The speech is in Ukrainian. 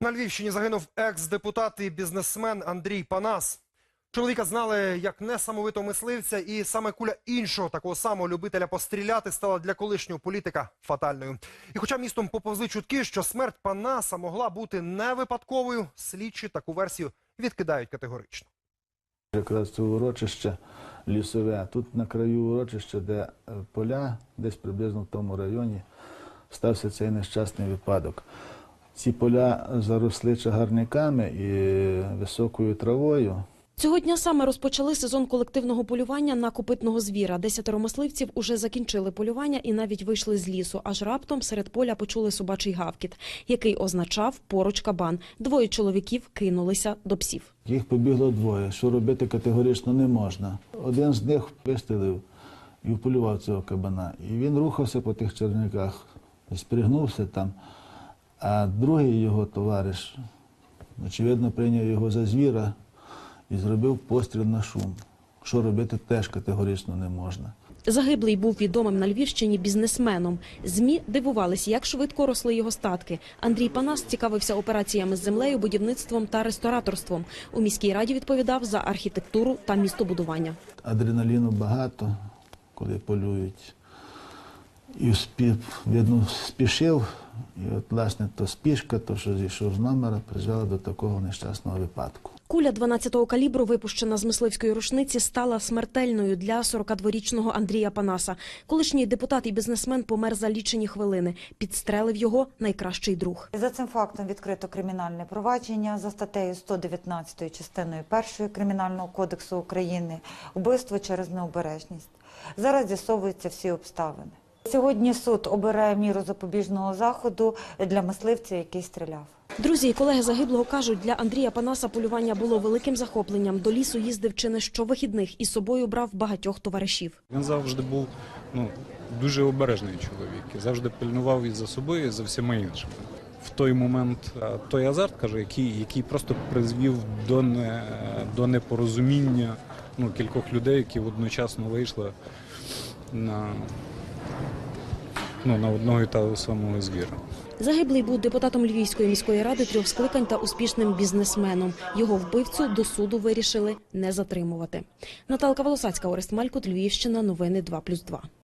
На Львівщині загинув екс-депутат і бізнесмен Андрій Панас. Чоловіка знали як несамовитого мисливця, і саме куля іншого такого самого любителя постріляти стала для колишнього політика фатальною. І хоча містом поповзли чутки, що смерть Панаса могла бути не випадковою, слідчі таку версію відкидають категорично. Якраз це урочище лісове. Тут на краю урочища, де е, поля, десь приблизно в тому районі, стався цей нещасний випадок. Ці поля заросли чагарниками і високою травою. Цього дня саме розпочали сезон колективного полювання на копитного звіра. Десятеро мисливців уже закінчили полювання і навіть вийшли з лісу. Аж раптом серед поля почули собачий гавкіт, який означав поруч кабан. Двоє чоловіків кинулися до псів. Їх побігло двоє, що робити категорично не можна. Один з них вистрілив і вполював цього кабана. І він рухався по тих черниках, спригнувся там, а другий його товариш, очевидно, прийняв його за звіра і зробив постріл на шум. Що робити теж категорично не можна. Загиблий був відомим на Львівщині бізнесменом. Змі дивувалися, як швидко росли його статки. Андрій Панас цікавився операціями з землею, будівництвом та рестораторством. У міській раді відповідав за архітектуру та містобудування. Адреналіну багато, коли полюють. І спі, видно, спішив, і от, власне, то спішка, то, що зійшов з номера, призвела до такого нещасного випадку. Куля 12-го калібру, випущена з мисливської рушниці, стала смертельною для 42-річного Андрія Панаса. Колишній депутат і бізнесмен помер за лічені хвилини. Підстрелив його найкращий друг. За цим фактом відкрито кримінальне провадження за статтею 119 частиною 1 Кримінального кодексу України вбивство через необережність. Зараз з'ясовуються всі обставини. Сьогодні суд обирає міру запобіжного заходу для мисливця, який стріляв. Друзі і колеги загиблого кажуть, для Андрія Панаса полювання було великим захопленням. До лісу їздив чи не щовихідних і з собою брав багатьох товаришів. Він завжди був ну, дуже обережний чоловік і завжди пильнував і за собою, і за всіма іншими. В той момент той азарт, каже, який, який просто призвів до, не, до непорозуміння ну, кількох людей, які одночасно вийшли на, ну, на одного і того самого звіра. Загиблий був депутатом Львівської міської ради трьох скликань та успішним бізнесменом. Його вбивцю до суду вирішили не затримувати. Наталка Волосацька, Орест Малькут, Львівщина. Новини 2+,2.